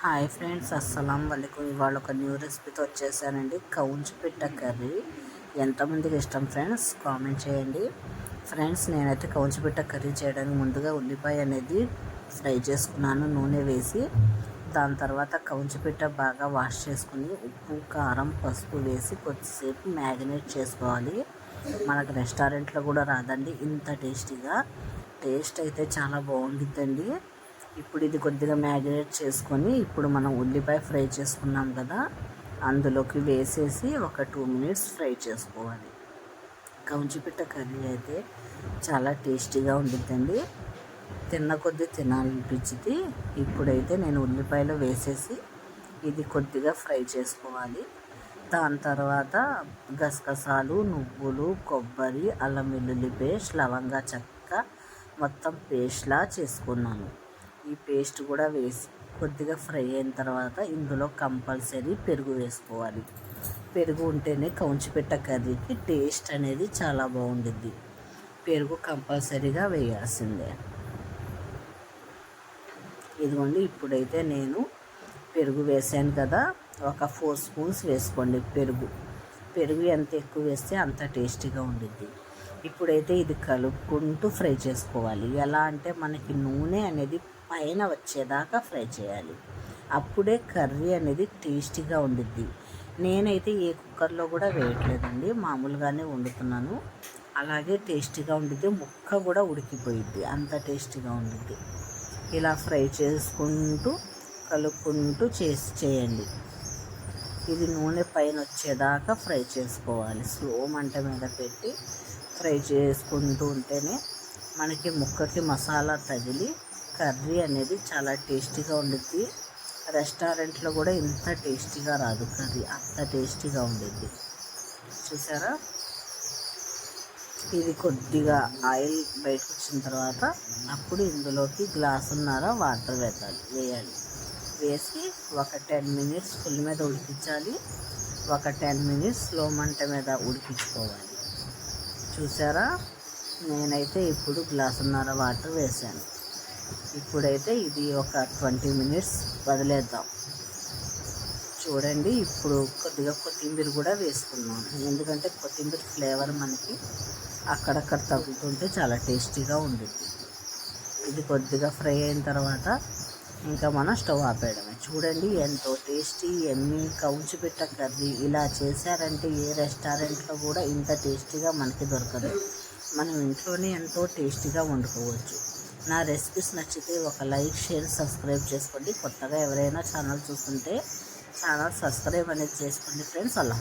Hi friends అస్సలం వాళ్ళకు ఇవాళ ఒక న్యూ రెసిపీతో వచ్చేసానండి. కౌంచు పిట్ట కర్రీ. ఎంతమందికి ఇష్టం ఫ్రెండ్స్? కామెంట్ చేయండి. ఫ్రెండ్స్ నేనైతే కౌంచి పిట్ట కర్రీ చేయడానికి ముందుగా ఉల్లిపాయ అనేది ఫ్రై చేసుకున్నాను నూనె వేసి. దాని తర్వాత కౌంచి పిట్ట బాగా వాష్ చేసుకుని ఉప్పు కారం పసుపు వేసి కొద్దిసేపు మ్యారినేట్ చేసుకోవాలి. మనకు రెస్టారెంట్లో కూడా రాదండి ఇంత టేస్టీగా. టేస్ట్ అయితే చాలా బాగుంటుందండి ఇప్పుడు ఇది కొద్దిగా మ్యారినేట్ చేసుకొని ఇప్పుడు మనం ఉల్లిపాయ ఫ్రై చేసుకున్నాం కదా అందులోకి వేసేసి ఒక టూ మినిట్స్ ఫ్రై చేసుకోవాలి. కౌంచిపిట్ట కర్రీ అయితే చాలా టేస్టీగా ఉంటుందండి తిన్న కొద్దీ తినాలనిపించింది ఇప్పుడైతే నేను ఉల్లిపాయలు వేసేసి ఇది కొద్దిగా ఫ్రై చేసుకోవాలి. దాని తర్వాత గసగసాలు నువ్వులు కొబ్బరి అల్లం వెల్లుల్లి పేస్ట్ లవంగా చెక్క మొత్తం పేస్ట్లా చేసుకున్నాను. ఈ పేస్ట్ కూడా వేసి కొద్దిగా ఫ్రై అయిన తర్వాత ఇందులో కంపల్సరీ పెరుగు వేసుకోవాలి. పెరుగు ఉంటేనే కౌంచిపెట్ట కర్రీకి టేస్ట్ అనేది చాలా బాగుంటుంది పెరుగు కంపల్సరీగా వేయాల్సిందే. ఇదిగోండి ఇప్పుడైతే నేను పెరుగు వేసాను కదా ఒక ఫోర్ స్పూన్స్ వేసుకోండి పెరుగు. పెరుగు ఎంత ఎక్కువ వేస్తే అంత టేస్టీగా ఉండిద్ది. ఇప్పుడైతే ఇది కలుపుకుంటూ ఫ్రై చేసుకోవాలి. ఎలా అంటే మనకి నూనె అనేది పైన వచ్చేదాకా ఫ్రై చేయాలి. అప్పుడే కర్రీ అనేది టేస్టీగా ఉండిద్ది. నేనైతే ఏ కుక్కర్లో కూడా వేయట్లేదండి. మామూలుగానే వండుతున్నాను. అలాగే టేస్టీగా ఉండిద్ది. ముక్క కూడా ఉడికిపోయిద్ది. అంత టేస్టీగా ఉండిద్ది. ఇలా ఫ్రై చేసుకుంటూ కలుపుకుంటూ చేసి చేయండి. ఇది నూనె పైన వచ్చేదాకా ఫ్రై చేసుకోవాలి. స్లో మంట మీద పెట్టి ఫ్రై చేసుకుంటూ ఉంటేనే మనకి ముక్కకి మసాలా తగిలి కర్రీ అనేది చాలా టేస్టీగా ఉండిద్ది. రెస్టారెంట్లో కూడా ఇంత టేస్టీగా రాదు కర్రీ అంత టేస్టీగా ఉండిద్ది. చూసారా? ఇది కొద్దిగా ఆయిల్ బయటకు వచ్చిన తర్వాత అప్పుడు ఇందులోకి గ్లాసున్నర వాటర్ వేయాలి వేయాలి. వేసి ఒక టెన్ మినిట్స్ ఫుల్ మీద ఉడికించాలి. ఒక టెన్ మినిట్స్ స్లో మంట మీద ఉడికించుకోవాలి. చూసారా? నేనైతే ఇప్పుడు గ్లాసున్నర వాటర్ వేసాను ఇప్పుడైతే ఇది ఒక ట్వంటీ మినిట్స్ వదిలేద్దాం. చూడండి ఇప్పుడు కొద్దిగా కొత్తిమీర కూడా వేసుకున్నాం ఎందుకంటే కొత్తిమీర ఫ్లేవర్ మనకి అక్కడక్కడ తగ్గుతుంటే చాలా టేస్టీగా ఉంటుంది ఇది కొద్దిగా ఫ్రై అయిన తర్వాత ఇంకా మనం స్టవ్ ఆపేయడమే. చూడండి ఎంతో టేస్టీ ఎమ్మి కౌచి పెట్ట కర్రీ ఇలా చేశారంటే ఏ రెస్టారెంట్లో కూడా ఇంత టేస్టీగా మనకి దొరకదు. మనం ఇంట్లోనే ఎంతో టేస్టీగా వండుకోవచ్చు. నా రెసిపీస్ నచ్చితే ఒక లైక్ షేర్ సబ్స్క్రైబ్ చేసుకోండి. కొత్తగా ఎవరైనా ఛానల్ చూస్తుంటే ఛానల్ సబ్స్క్రైబ్ అనేది చేసుకోండి ఫ్రెండ్స్. అల్లా